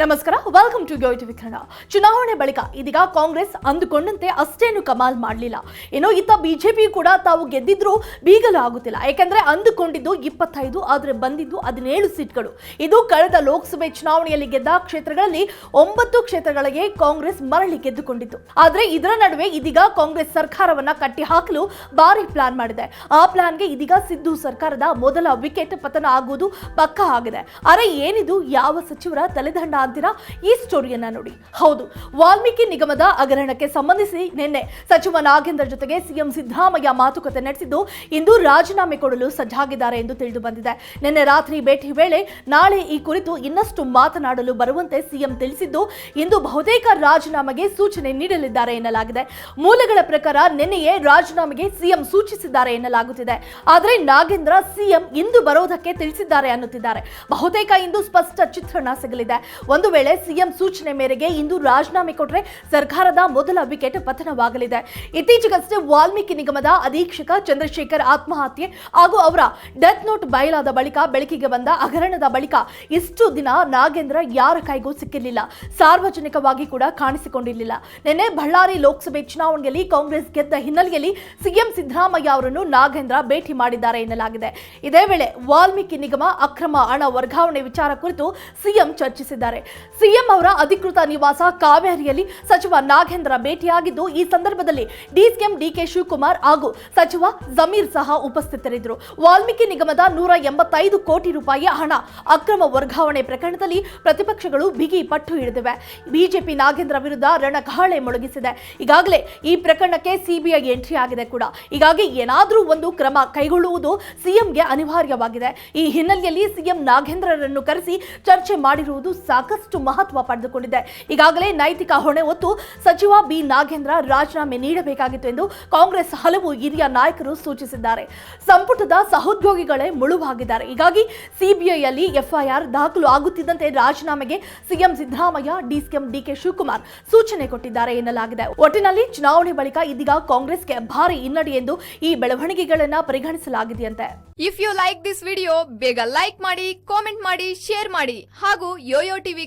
ನಮಸ್ಕಾರ welcome to Go TV Kannada ಚುನಾವಣೆ ಬಳಿಕ ಇದೀಗ ಕಾಂಗ್ರೆಸ್ ಅಂದುಕೊಂಡಂತೆ ಅಷ್ಟೇನು ಕಮಾಲ್ ಮಾಡಲಿಲ್ಲ. ಏನೋ ಇತ್ತ ಬಿಜೆಪಿ ಕೂಡ ತಾವು ಗೆದ್ದಿದ್ರು ಬೀಗಲು ಆಗುತ್ತಿಲ್ಲ. ಯಾಕಂದ್ರೆ ಅಂದುಕೊಂಡಿದ್ದು ಇಪ್ಪತ್ತೈದು, ಆದರೆ ಬಂದಿದ್ದು ಹದಿನೇಳು ಸೀಟ್ಗಳು. ಇದು ಕಳೆದ ಲೋಕಸಭೆ ಚುನಾವಣೆಯಲ್ಲಿ ಗೆದ್ದ ಕ್ಷೇತ್ರಗಳಲ್ಲಿ ಒಂಬತ್ತು ಕ್ಷೇತ್ರಗಳಿಗೆ ಕಾಂಗ್ರೆಸ್ ಮರಳಿ ಗೆದ್ದುಕೊಂಡಿತ್ತು. ಆದ್ರೆ ಇದರ ನಡುವೆ ಇದೀಗ ಕಾಂಗ್ರೆಸ್ ಸರ್ಕಾರವನ್ನ ಕಟ್ಟಿ ಹಾಕಲು ಭಾರಿ ಪ್ಲಾನ್ ಮಾಡಿದೆ. ಆ ಪ್ಲಾನ್ಗೆ ಇದೀಗ ಸಿದ್ದು ಸರ್ಕಾರದ ಮೊದಲ ವಿಕೆಟ್ ಪತನ ಆಗುವುದು ಪಕ್ಕ ಆಗಿದೆ. ಅರೆ ಏನಿದು? ಯಾವ ಸಚಿವರ ತಲೆದಂಡ ಅಂತೀರಾ? ಈ ಸ್ಟೋರಿಯನ್ನ ನೋಡಿ. ಹೌದು, ವಾಲ್ಮೀಕಿ ನಿಗಮದ ಹಗರಣಕ್ಕೆ ಸಂಬಂಧಿಸಿ ನಿನ್ನೆ ಸಚಿವ ನಾಗೇಂದ್ರ ಜೊತೆಗೆ ಸಿಎಂ ಸಿದ್ದರಾಮಯ್ಯ ಮಾತುಕತೆ ನಡೆಸಿದ್ದು ಇಂದು ರಾಜೀನಾಮೆ ಕೊಡಲು ಸಜ್ಜಾಗಿದ್ದಾರೆ ಎಂದು ತಿಳಿದು ಬಂದಿದೆ. ನಿನ್ನೆ ರಾತ್ರಿ ಭೇಟಿ ವೇಳೆ ನಾಳೆ ಈ ಕುರಿತು ಇನ್ನಷ್ಟು ಮಾತನಾಡಲು ಬರುವಂತೆ ಸಿಎಂ ತಿಳಿಸಿದ್ದು, ಇಂದು ಬಹುತೇಕ ರಾಜೀನಾಮೆಗೆ ಸೂಚನೆ ನೀಡಲಿದ್ದಾರೆ ಎನ್ನಲಾಗಿದೆ. ಮೂಲಗಳ ಪ್ರಕಾರ ನಿನ್ನೆಯೇ ರಾಜೀನಾಮೆಗೆ ಸಿಎಂ ಸೂಚಿಸಿದ್ದಾರೆ ಎನ್ನಲಾಗುತ್ತಿದೆ. ಆದರೆ ನಾಗೇಂದ್ರ ಸಿಎಂ ಇಂದು ಬರೋದಕ್ಕೆ ತಿಳಿಸಿದ್ದಾರೆ ಅನ್ನುತ್ತಿದ್ದಾರೆ. ಬಹುತೇಕ ಇಂದು ಸ್ಪಷ್ಟ ಚಿತ್ರಣ ಸಿಗಲಿದೆ. ಒಂದು ವೇಳೆ ಸಿಎಂ ಸೂಚನೆ ಮೇರೆಗೆ ಇಂದು ರಾಜೀನಾಮೆ ಕೊಟ್ಟರೆ ಸರ್ಕಾರದ ಮೊದಲ ವಿಕೆಟ್ ಪತನವಾಗಲಿದೆ. ಇತ್ತೀಚೆಗಷ್ಟೇ ವಾಲ್ಮೀಕಿ ನಿಗಮದ ಅಧೀಕ್ಷಕ ಚಂದ್ರಶೇಖರ್ ಆತ್ಮಹತ್ಯೆ ಹಾಗೂ ಅವರ ಡೆತ್ ನೋಟ್ ಬಯಲಾದ ಬಳಿಕ ಬೆಳಕಿಗೆ ಬಂದ ಹಗರಣದ ಬಳಿಕ ಇಷ್ಟು ದಿನ ನಾಗೇಂದ್ರ ಯಾರ ಕೈಗೂ ಸಿಕ್ಕಿರಲಿಲ್ಲ. ಸಾರ್ವಜನಿಕವಾಗಿ ಕೂಡ ಕಾಣಿಸಿಕೊಂಡಿರಲಿಲ್ಲ. ನಿನ್ನೆ ಬಳ್ಳಾರಿ ಲೋಕಸಭೆ ಚುನಾವಣೆಯಲ್ಲಿ ಕಾಂಗ್ರೆಸ್ ಗೆದ್ದ ಹಿನ್ನೆಲೆಯಲ್ಲಿ ಸಿಎಂ ಸಿದ್ದರಾಮಯ್ಯ ಅವರನ್ನು ನಾಗೇಂದ್ರ ಭೇಟಿ ಮಾಡಿದ್ದಾರೆ ಎನ್ನಲಾಗಿದೆ. ಇದೇ ವೇಳೆ ವಾಲ್ಮೀಕಿ ನಿಗಮ ಅಕ್ರಮ ಹಣ ವರ್ಗಾವಣೆ ವಿಚಾರ ಕುರಿತು ಸಿಎಂ ಚರ್ಚಿಸಿದ್ದಾರೆ. ಸಿಎಂ ಅವರ ಅಧಿಕೃತ ನಿವಾಸ ಕಾವೇರಿಯಲ್ಲಿ ಸಚಿವ ನಾಗೇಂದ್ರ ಭೇಟಿಯಾಗಿದ್ದು, ಈ ಸಂದರ್ಭದಲ್ಲಿ ಡಿಸಿಎಂ ಡಿಕೆ ಶಿವಕುಮಾರ್ ಹಾಗೂ ಸಚಿವ ಜಮೀರ್ ಸಹ ಉಪಸ್ಥಿತರಿದ್ದರು. ವಾಲ್ಮೀಕಿ ನಿಗಮದ ನೂರ ಎಂಬತ್ತೈದು ಕೋಟಿ ರೂಪಾಯಿ ಹಣ ಅಕ್ರಮ ವರ್ಗಾವಣೆ ಪ್ರಕರಣದಲ್ಲಿ ಪ್ರತಿಪಕ್ಷಗಳು ಬಿಗಿ ಪಟ್ಟು ಹಿಡಿದಿವೆ. ಬಿಜೆಪಿ ನಾಗೇಂದ್ರ ವಿರುದ್ಧ ರಣಕಹಳೆ ಮೊಳಗಿಸಿದೆ. ಈಗಾಗಲೇ ಈ ಪ್ರಕರಣಕ್ಕೆ ಸಿಬಿಐ ಎಂಟ್ರಿ ಆಗಿದೆ ಕೂಡ. ಹೀಗಾಗಿ ಏನಾದರೂ ಒಂದು ಕ್ರಮ ಕೈಗೊಳ್ಳುವುದು ಸಿಎಂಗೆ ಅನಿವಾರ್ಯವಾಗಿದೆ. ಈ ಹಿನ್ನೆಲೆಯಲ್ಲಿ ಸಿಎಂ ನಾಗೇಂದ್ರರನ್ನು ಕರೆಸಿ ಚರ್ಚೆ ಮಾಡಿರುವುದು ಸಾಕಷ್ಟು ಮಹತ್ವ ಪಡೆದುಕೊಂಡಿದೆ. ಈಗಾಗಲೇ ನೈತಿಕ ಹೊಣೆ ಹೊತ್ತು ಸಚಿವ ಬಿ. ನಾಗೇಂದ್ರ ರಾಜೀನಾಮೆ ನೀಡಬೇಕಾಗಿತ್ತು ಎಂದು ಕಾಂಗ್ರೆಸ್ ಹಲವು ಹಿರಿಯ ನಾಯಕರು ಸೂಚಿಸಿದ್ದಾರೆ. ಸಂಪುಟದ ಸಹೋದ್ಯೋಗಿಗಳೇ ಮುಳುವಾಗಿದ್ದಾರೆ. ಹೀಗಾಗಿ ಸಿಬಿಐಯಲ್ಲಿ ಎಫ್ಐಆರ್ ದಾಖಲು ಆಗುತ್ತಿದ್ದಂತೆ ರಾಜೀನಾಮೆಗೆ CM Siddaramaiah, DCM DK Shivakumar ಸೂಚನೆ ಕೊಟ್ಟಿದ್ದಾರೆ ಎನ್ನಲಾಗಿದೆ. ಒಟ್ಟಿನಲ್ಲಿ ಚುನಾವಣೆ ಬಳಿಕ ಇದೀಗ ಕಾಂಗ್ರೆಸ್ಗೆ ಭಾರಿ ಹಿನ್ನಡೆ ಎಂದು ಈ ಬೆಳವಣಿಗೆಗಳನ್ನ ಪರಿಗಣಿಸಲಾಗಿದೆಯಂತೆ. If you like this video ಬೇಗ ಲೈಕ್ ಮಾಡಿ ಕಾಮೆಂಟ್ ಮಾಡಿ ಶೇರ್ ಮಾಡಿ ಹಾಗೂ ಯೋಯೋ ಟಿವಿ